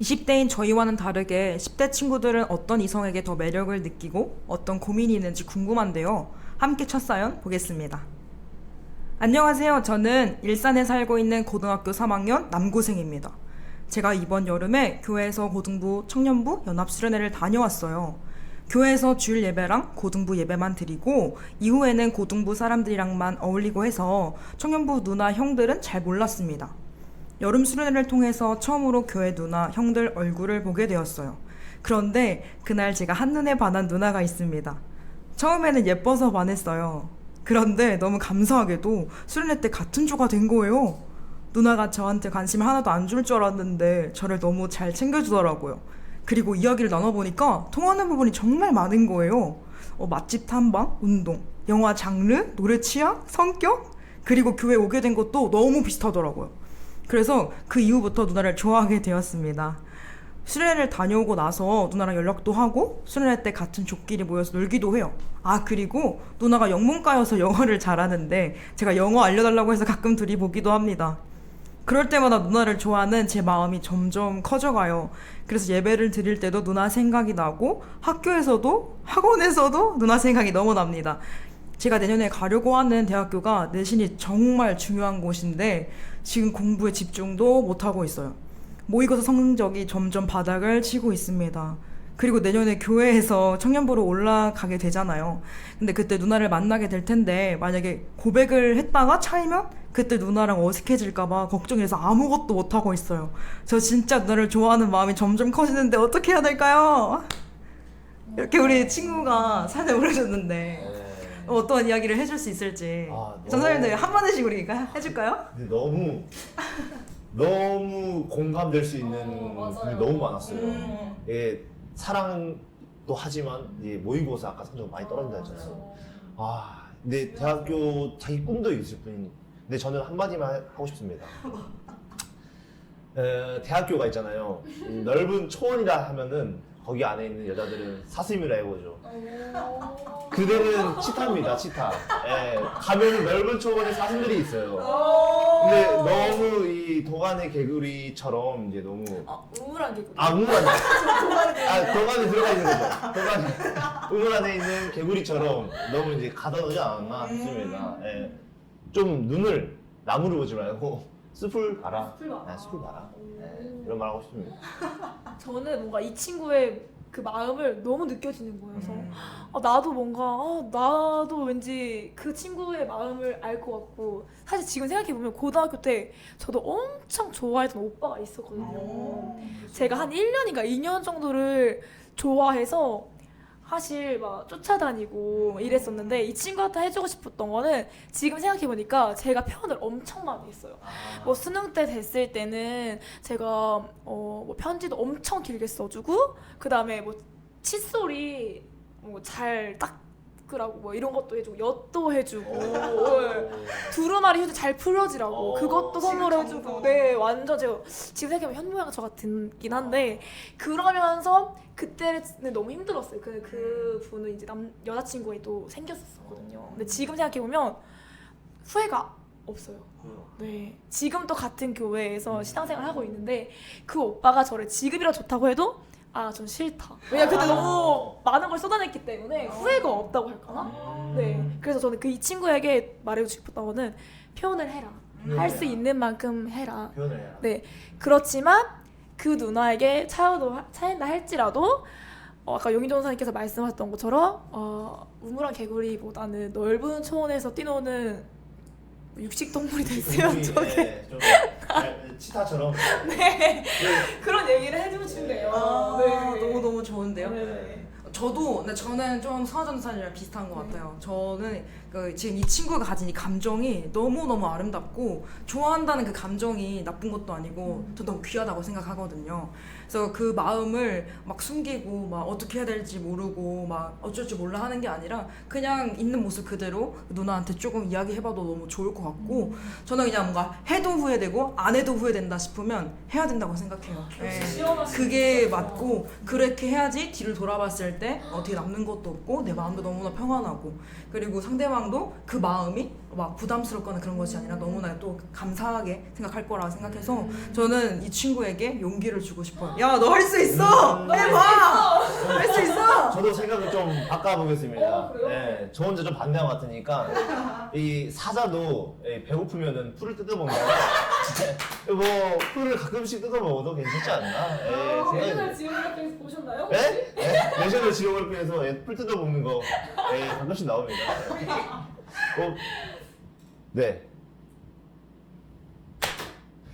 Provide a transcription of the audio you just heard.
20대인 저희와는 다르게 10대 친구들은 어떤 이성에게 더 매력을 느끼고 어떤 고민이 있는지 궁금한데요. 함께 첫 사연 보겠습니다. 안녕하세요. 저는 일산에 살고 있는 고등학교 3학년 남고생입니다. 제가 이번 여름에 교회에서 고등부 청년부 연합수련회를 다녀왔어요. 교회에서 주일 예배랑 고등부 예배만 드리고 이후에는 고등부 사람들이랑만 어울리고 해서 청년부 누나 형들은 잘 몰랐습니다. 여름 수련회를 통해서 처음으로 교회 누나 형들 얼굴을 보게 되었어요. 그런데 그날 제가 한눈에 반한 누나가 있습니다. 처음에는 예뻐서 반했어요. 그런데 너무 감사하게도 수련회 때 같은 조가 된 거예요. 누나가 저한테 관심 하나도 안 줄 줄 알았는데 저를 너무 잘 챙겨주더라고요. 그리고 이야기를 나눠보니까 통하는 부분이 정말 많은 거예요. 어, 맛집 탐방, 운동, 영화 장르, 노래 취향, 성격, 그리고 교회 오게 된 것도 너무 비슷하더라고요. 그래서 그 이후부터 누나를 좋아하게 되었습니다. 수련회를 다녀오고 나서 누나랑 연락도 하고 수련회 때 같은 족끼리 모여서 놀기도 해요. 아 그리고 누나가 영문과여서 영어를 잘하는데 제가 영어 알려달라고 해서 가끔 둘이 보기도 합니다. 그럴 때마다 누나를 좋아하는 제 마음이 점점 커져가요. 그래서 예배를 드릴 때도 누나 생각이 나고 학교에서도 학원에서도 누나 생각이 너무 납니다. 제가 내년에 가려고 하는 대학교가 내신이 정말 중요한 곳인데 지금 공부에 집중도 못하고 있어요. 모의고사 성적이 점점 바닥을 치고 있습니다. 그리고 내년에 교회에서 청년부로 올라가게 되잖아요. 근데 그때 누나를 만나게 될 텐데 만약에 고백을 했다가 차이면 그때 누나랑 어색해질까봐 걱정해서 아무것도 못하고 있어요. 저 진짜 누나를 좋아하는 마음이 점점 커지는데 어떻게 해야 될까요? 이렇게 우리 친구가 사연을 보내줬는데 네. 어떤 이야기를 해줄 수 있을지 아, 너무- 전사님들 한마디씩 우리가 해줄까요? 근데 너무 너무 공감될 수 있는 어, 맞아요. 분이 너무 많았어요. 음. 예, 사랑도 하지만 이제 모의고사 아까 성적 많이 떨어진다 했잖아요. 아, 근데 대학교 자기 꿈도 있을 뿐인. 근데 저는 한 마디만 하고 싶습니다. 에, 대학교가 있잖아요. 이 넓은 초원이라 하면은 거기 안에 있는 여자들은 사슴이라 해보죠. 그대는 치타입니다, 치타. 예, 가면 넓은 초원에 사슴들이 있어요. 근데 너무 이 도가니 개구리처럼 이제 너무 아, 우물한 개구리. 아 우물 안에 아 도가니 들어가 있는 거죠. 도가니 우물 안에 있는 개구리처럼 너무 이제 가다놓지 않았나 싶습니다. 예. 좀 눈을 나무를 보지 말고 숲을 봐라. 숲을 봐라. 네, 숲을 봐라. 예, 이런 말 하고 싶습니다. 저는 뭔가 이 친구의 그 마음을 너무 느껴지는 거여서 음. 아, 나도 뭔가 아, 나도 왠지 그 친구의 마음을 알 것 같고 사실 지금 생각해 보면 고등학교 때 저도 엄청 좋아했던 오빠가 있었거든요. 제가 한 1년인가 2년 정도를 좋아해서 사실 막 쫓아다니고 이랬었는데 이 친구한테 해주고 싶었던 거는 지금 생각해 보니까 제가 표현을 엄청 많이 했어요. 뭐 수능 때 됐을 때는 제가 어, 뭐 편지도 엄청 길게 써주고 그 다음에 뭐 칫솔이 뭐 잘 닦으라고 뭐 이런 것도 해주고 엿도 해주고 예. 두루마리 휴지 잘 풀어지라고. 어, 그것도 선물해주고. 네 완전 제가 지금 생각해보면 현모양 저 같긴 한데 그러면서 그때는 너무 힘들었어요. 그, 그 분은 이제 남 여자친구가 또 생겼었거든요. 근데 지금 생각해보면 후회가 없어요. 네. 지금 또 같은 교회에서 신앙생활 하고 있는데 그 오빠가 저를 지금이라 좋다고 해도 아, 전 싫다. 왜냐 그때 너무 많은 걸 쏟아냈기 때문에 후회가 없다고 할까나? 네. 그래서 저는 그 이 친구에게 말해주고 싶었던 거는 표현을 해라. 할 수 있는 만큼 해라. 표현을 해라. 네. 그렇지만 그 누나에게 차여도 차인다 할지라도 어, 아까 용인 전사님께서 말씀하셨던 것처럼 어, 우물한 개구리보다는 넓은 초원에서 뛰노는 육식 동물이 됐으면 좋겠. 예, 좀 잘- 치타처럼. 네. 그런 얘기를 해주고. 아, 네. 너무 너무 좋은데요. 네. 저도 근데 저는 좀 서전사님이랑 비슷한 것 같아요. 저는 그 지금 이 친구가 가진 이 감정이 너무 너무 아름답고 좋아한다는 그 감정이 나쁜 것도 아니고 저 너무 귀하다고 생각하거든요. 그래서 그 마음을 막 숨기고 막 어떻게 해야 될지 모르고 막 어쩔 줄 몰라 하는 게 아니라 그냥 있는 모습 그대로 누나한테 조금 이야기해봐도 너무 좋을 것 같고 저는 그냥 뭔가 해도 후회되고 안 해도 후회된다 싶으면 해야 된다고 생각해요. 네. 그게 맞고 그렇게 해야지 뒤를 돌아봤을 때때 어떻게 남는 것도 없고 내 마음도 너무나 평안하고 그리고 상대방도 그 마음이 막 부담스럽거나 그런 것이 아니라 너무나 또 감사하게 생각할 거라 생각해서 저는 이 친구에게 용기를 주고 싶어요. 야, 너 할 수 있어! 음. 해봐! 할 수 있어! 저도 생각을 좀 바꿔보겠습니다. 어, 그래요? 네, 저 혼자 좀 반대한 것 같으니까 이 사자도 예, 배고프면은 풀을 뜯어먹는 거뭐 풀을 가끔씩 뜯어먹어도 괜찮지 않나? 예, 생각이 내셔널 지오그래피 보셨나요? 네? 네? 내셔널 지오그래피에서 예, 풀 뜯어먹는 거 예, 가끔씩 나옵니다. 어, 네.